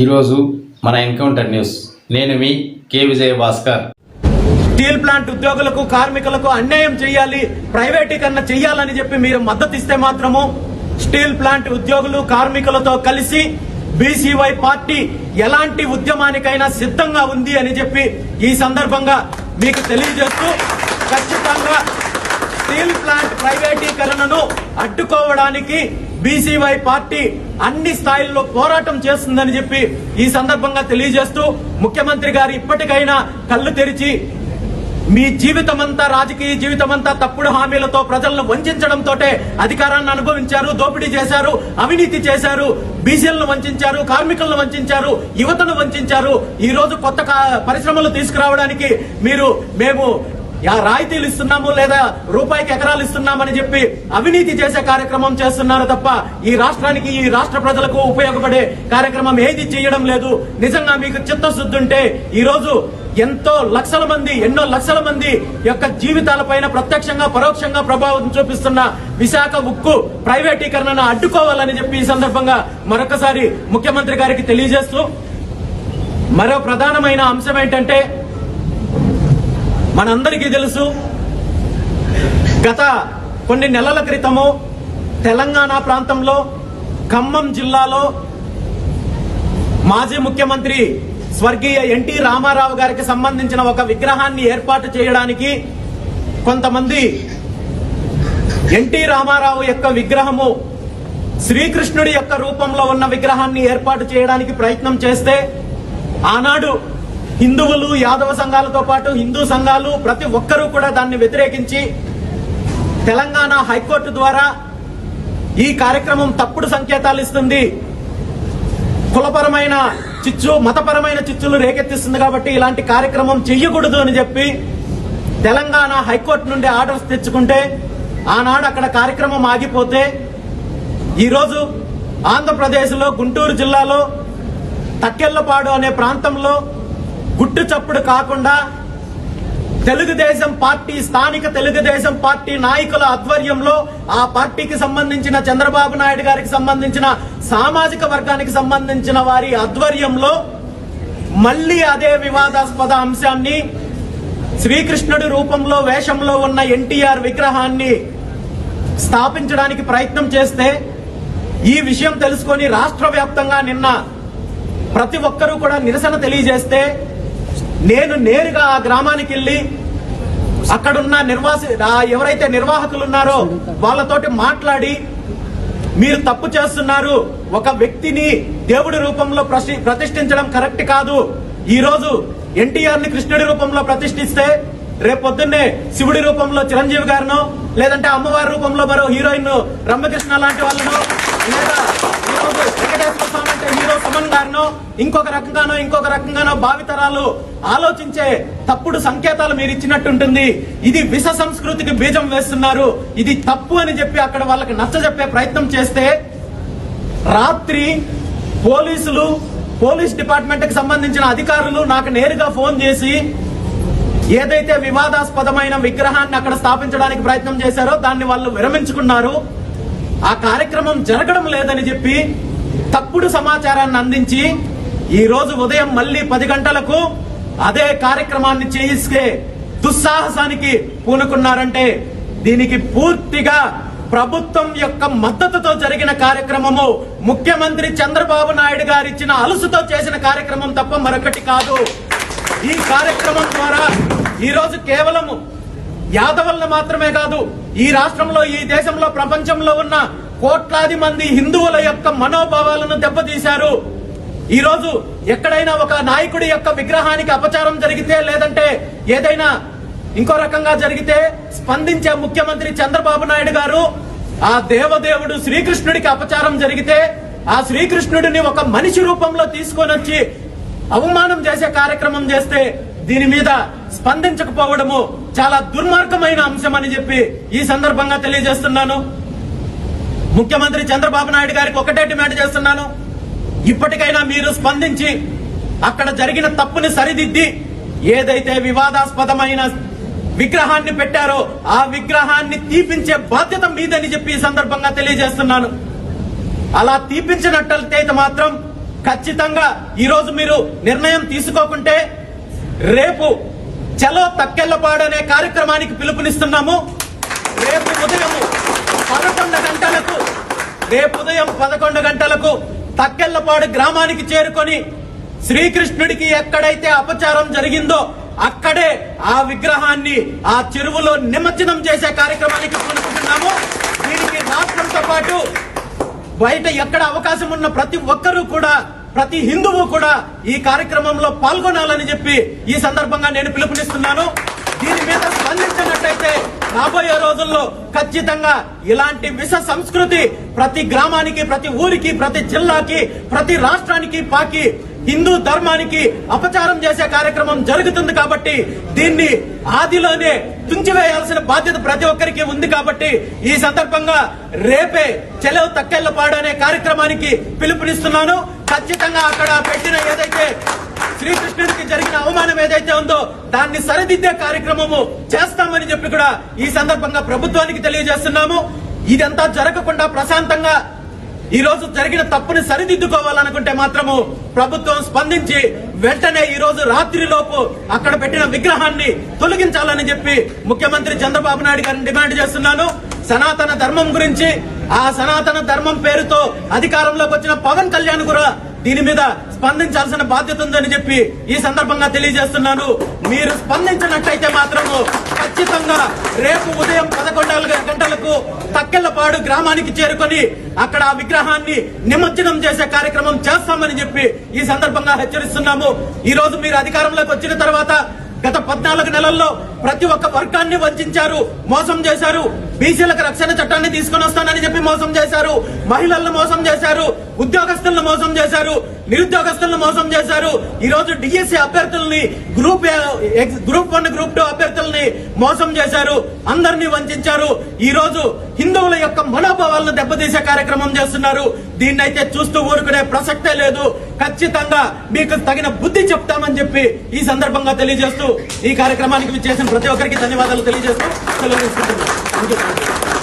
ఈరోజు మన encounter news. నేను మీ K Vijaya Bhaskar. Steel plant ఉద్యోగులకు కార్మికులకు అన్యాయం చేయాలి ప్రైవేటీకరణ చేయాలని చెప్పి మీరు మద్దతు ఇస్తే మాత్రము స్టీల్ ప్లాంట్ ఉద్యోగులు కార్మికులతో కలిసి బీసీవై పార్టీ ఎలాంటి ఉద్యమానికైనా సిద్ధంగా ఉంది అని చెప్పి ఈ సందర్భంగా మీకు తెలియజేస్తూ ఖచ్చితంగా స్టీల్ ప్లాంట్ ప్రైవేటీకరణను అడ్డుకోవడానికి బీసీవై పార్టీ అన్ని స్థాయిల్లో పోరాటం చేస్తుందని చెప్పి ఈ సందర్భంగా తెలియజేస్తూ ముఖ్యమంత్రి గారు ఇప్పటికైనా కళ్ళు తెరిచి మీ జీవితమంతా రాజకీయ జీవితమంతా తప్పుడు హామీలతో ప్రజలను వంచడంతో అధికారాన్ని అనుభవించారు దోపిడీ చేశారు అవినీతి చేశారు బీసీలను వంచారు కార్మికులను వంచారు యువతను వంచారు. ఈ రోజు కొత్త కా- పరిశ్రమలు తీసుకురావడానికి మీరు మేము యా రాయితీలు ఇస్తున్నాము లేదా రూపాయికి ఎకరాలు ఇస్తున్నామని చెప్పి అవినీతి చేసే కార్యక్రమం చేస్తున్నారు తప్ప ఈ రాష్ట్రానికి ఈ రాష్ట్ర ప్రజలకు ఉపయోగపడే కార్యక్రమం ఏది చేయడం లేదు. నిజంగా మీకు చిత్తశుద్ధి ఉంటే ఈ రోజు ఎంతో లక్షల మంది ఎన్నో లక్షల మంది యొక్క జీవితాలపైన ప్రత్యక్షంగా పరోక్షంగా ప్రభావం చూపిస్తున్న విశాఖ ఉక్కు ప్రైవేటీకరణను అడ్డుకోవాలని చెప్పి ఈ సందర్భంగా మరొకసారి ముఖ్యమంత్రి గారికి తెలియజేస్తూ మరో ప్రధానమైన అంశం ఏంటంటే మనందరికీ తెలుసు. గత కొన్ని నెలల క్రితము తెలంగాణ ప్రాంతంలో ఖమ్మం జిల్లాలో మాజీ ముఖ్యమంత్రి స్వర్గీయ ఎన్టీ రామారావు గారికి సంబంధించిన ఒక విగ్రహాన్ని ఏర్పాటు చేయడానికి కొంతమంది ఎన్టీ రామారావు యొక్క విగ్రహము శ్రీకృష్ణుడి యొక్క రూపంలో ఉన్న విగ్రహాన్ని ఏర్పాటు చేయడానికి ప్రయత్నం చేస్తే ఆనాడు హిందువులు యాదవ సంఘాలతో పాటు హిందూ సంఘాలు ప్రతి ఒక్కరూ కూడా దాన్ని వ్యతిరేకించి తెలంగాణ హైకోర్టు ద్వారా ఈ కార్యక్రమం తప్పుడు సంకేతాలు ఇస్తుంది. కులపరమైన చిచ్చు మతపరమైన చిచ్చులు రేకెత్తిస్తుంది కాబట్టి ఇలాంటి కార్యక్రమం చెయ్యకూడదు అని చెప్పి తెలంగాణ హైకోర్టు నుండి ఆర్డర్స్ తెచ్చుకుంటే ఆనాడు అక్కడ కార్యక్రమం ఆగిపోతే ఈరోజు ఆంధ్రప్రదేశ్లో గుంటూరు జిల్లాలో తక్కెళ్ళపాడు అనే ప్రాంతంలో గుట్టు చప్పుడు కాకుండా తెలుగుదేశం పార్టీ స్థానిక తెలుగుదేశం పార్టీ నాయకుల ఆధ్వర్యంలో ఆ పార్టీకి సంబంధించిన చంద్రబాబు నాయుడు గారికి సంబంధించిన సామాజిక వర్గానికి సంబంధించిన వారి ఆధ్వర్యంలో మళ్ళీ అదే వివాదాస్పద అంశాన్ని శ్రీకృష్ణుడి రూపంలో వేషంలో ఉన్న ఎన్టీఆర్ విగ్రహాన్ని స్థాపించడానికి ప్రయత్నం చేస్తే ఈ విషయం తెలుసుకొని రాష్ట్ర వ్యాప్తంగా నిన్న ప్రతి ఒక్కరూ కూడా నిరసన తెలియజేస్తే నేను నేరుగా ఆ గ్రామానికి వెళ్ళి అక్కడున్న నిర్వాసి ఎవరైతే నిర్వాహకులు ఉన్నారో వాళ్ళతోటి మాట్లాడి మీరు తప్పు చేస్తున్నారు. ఒక వ్యక్తిని దేవుడి రూపంలో ప్రతిష్ఠించడం కరెక్ట్ కాదు. ఈ రోజు ఎన్టీఆర్ని కృష్ణుడి రూపంలో ప్రతిష్ఠిస్తే రేపొద్దున్నే శివుడి రూపంలో చిరంజీవి గారినో లేదంటే అమ్మవారి రూపంలో మరో హీరోయిన్ రమ్యకృష్ణ లాంటి వాళ్ళను లేదా ఈరోజు వెంకటేశ్వర సుమన్ గారినో ఇంకొక రకంగానో ఇంకొక రకంగానో భావితరాలు ఆలోచించే తప్పుడు సంకేతాలు మీరు ఇచ్చినట్టుంటుంది. ఇది విష సంస్కృతికి బీజం వేస్తున్నారు. ఇది తప్పు అని చెప్పి అక్కడ వాళ్ళకి నచ్చ చెప్పే ప్రయత్నం చేస్తే రాత్రి పోలీసులు పోలీస్ డిపార్ట్మెంట్కి సంబంధించిన అధికారులు నాకు నేరుగా ఫోన్ చేసి ఏదైతే వివాదాస్పదమైన విగ్రహాన్ని అక్కడ స్థాపించడానికి ప్రయత్నం చేశారో దాన్ని వాళ్ళు విరమించుకున్నారు. ఆ కార్యక్రమం జరగడం లేదని చెప్పి తప్పుడు సమాచారాన్ని అందించి ఈ రోజు ఉదయం మళ్ళీ పది గంటలకు అదే కార్యక్రమాన్ని చేయిస్తే దుస్సాహసానికి పూనుకున్నారంటే దీనికి పూర్తిగా ప్రభుత్వం యొక్క మద్దతుతో జరిగిన కార్యక్రమము ముఖ్యమంత్రి చంద్రబాబు నాయుడు గారు ఇచ్చిన అలుసుతో చేసిన కార్యక్రమం తప్ప మరొకటి కాదు. ఈ కార్యక్రమం ద్వారా ఈ రోజు కేవలం యాదవులను మాత్రమే కాదు ఈ రాష్ట్రంలో ఈ దేశంలో ప్రపంచంలో ఉన్న కోట్లాది మంది హిందువుల యొక్క మనోభావాలను దెబ్బతీశారు. ఈరోజు ఎక్కడైనా ఒక నాయకుడి యొక్క విగ్రహానికి అపచారం జరిగితే లేదంటే ఏదైనా ఇంకో రకంగా జరిగితే స్పందించే ముఖ్యమంత్రి చంద్రబాబు నాయుడు గారు ఆ దేవదేవుడు శ్రీకృష్ణుడికి అపచారం జరిగితే ఆ శ్రీకృష్ణుడిని ఒక మనిషి రూపంలో తీసుకొని వచ్చి అవమానం చేసే కార్యక్రమం చేస్తే దీని మీద స్పందించకపోవడము చాలా దుర్మార్గమైన అంశం అని చెప్పి ఈ సందర్భంగా తెలియజేస్తున్నాను. ముఖ్యమంత్రి చంద్రబాబు నాయుడు గారికి ఒకటే డిమాండ్ చేస్తున్నాను. ఇప్పటికైనా మీరు స్పందించి అక్కడ జరిగిన తప్పుని సరిదిద్ది ఏదైతే వివాదాస్పదమైన విగ్రహాన్ని పెట్టారో ఆ విగ్రహాన్ని తీపించే బాధ్యత మీదని చెప్పి ఈ సందర్భంగా తెలియజేస్తున్నాను. అలా తీపించినట్లయితే మాత్రం ఖచ్చితంగా ఈరోజు మీరు నిర్ణయం తీసుకోకుంటే రేపు చలో తక్కెళ్ళపాడు అనే కార్యక్రమానికి పిలుపునిస్తున్నాము. రేపు ఉదయం పదకొండు గంటలకు రేపు ఉదయం పదకొండు గంటలకు తక్కెళ్ళపాడు గ్రామానికి చేరుకొని శ్రీకృష్ణుడికి ఎక్కడైతే అపచారం జరిగిందో అక్కడే ఆ విగ్రహాన్ని ఆ చెరువులో నిమజ్జనం చేసే కార్యక్రమానికి పూనుకుంటున్నాము. దీనికి రాష్ట్రంతో పాటు బయట ఎక్కడ అవకాశం ఉన్న ప్రతి ఒక్కరూ కూడా ప్రతి హిందువు కూడా ఈ కార్యక్రమంలో పాల్గొనాలని చెప్పి ఈ సందర్భంగా నేను పిలుపునిస్తున్నాను. దీని మీద స్పందించినట్టయితే రాబోయే రోజుల్లో ఖచ్చితంగా ఇలాంటి విష సంస్కృతి ప్రతి గ్రామానికి ప్రతి ఊరికి ప్రతి జిల్లాకి ప్రతి రాష్ట్రానికి పాకి హిందూ ధర్మానికి అపచారం చేసే కార్యక్రమం జరుగుతుంది కాబట్టి దీన్ని ఆదిలోనే తుంచివేయాల్సిన బాధ్యత ప్రతి ఒక్కరికి ఉంది కాబట్టి ఈ సందర్భంగా రేపే చెలవు తక్కెళ్ళపాడు అనే కార్యక్రమానికి పిలుపునిస్తున్నాను. ఖచ్చితంగా అక్కడ పెట్టిన ఏదైతే విధానం ఏదైతే ఉందో దాన్ని సరిదిద్దే కార్యక్రమము చేస్తామని చెప్పి కూడా ఈ సందర్భంగా ప్రభుత్వానికి తెలియజేస్తున్నాము. ఇదంతా జరగకుండా ప్రశాంతంగా ఈ రోజు జరిగిన తప్పుని సరిదిద్దుకోవాలనుకుంటే మాత్రము ప్రభుత్వం స్పందించి వెంటనే ఈ రోజు రాత్రిలోపు అక్కడ పెట్టిన విగ్రహాన్ని తొలగించాలని చెప్పి ముఖ్యమంత్రి చంద్రబాబు నాయుడు గారిని డిమాండ్ చేస్తున్నాను. సనాతన ధర్మం గురించి ఆ సనాతన ధర్మం పేరుతో అధికారంలోకి వచ్చిన పవన్ కళ్యాణ్ కూడా దీని మీద స్పందించాల్సిన బాధ్యత ఉందని చెప్పి ఈ సందర్భంగా తెలియజేస్తున్నాను. మీరు స్పందించినట్టయితే మాత్రము ఖచ్చితంగా రేపు ఉదయం పదకొండు గంటలకు తక్కెళ్ళపాడు గ్రామానికి చేరుకొని అక్కడ ఆ విగ్రహాన్ని నిమజ్జనం చేసే కార్యక్రమం చేస్తామని చెప్పి ఈ సందర్భంగా హెచ్చరిస్తున్నాము. ఈ రోజు మీరు అధికారంలోకి వచ్చిన తర్వాత గత పద్నాలుగు నెలల్లో ప్రతి ఒక్క వర్గాన్ని వంచారు మోసం చేశారు. బీసీలకు రక్షణ చట్టాన్ని తీసుకొని వస్తానని చెప్పి మోసం చేశారు. మహిళలను మోసం చేశారు. ఉద్యోగస్తులను మోసం చేశారు. నిరుద్యోగస్తులను మోసం చేశారు. ఈ రోజు డిఎస్సి అభ్యర్థుల్ని group group one group two అభ్యర్థుల్ని మోసం చేశారు. అందరినీ వంచారు. ఈ రోజు హిందువుల యొక్క మనోభావాలను దెబ్బతీసే కార్యక్రమం చేస్తున్నారు. దీన్నైతే చూస్తూ ఊరుకునే ప్రసక్తే లేదు. ఖచ్చితంగా మీకు తగిన బుద్ధి చెప్తామని చెప్పి ఈ సందర్భంగా తెలియజేస్తూ ఈ కార్యక్రమానికి చేసిన ప్రతి ఒక్కరికి ధన్యవాదాలు తెలియజేస్తూ సెలవు తీసుకుంటున్నాను.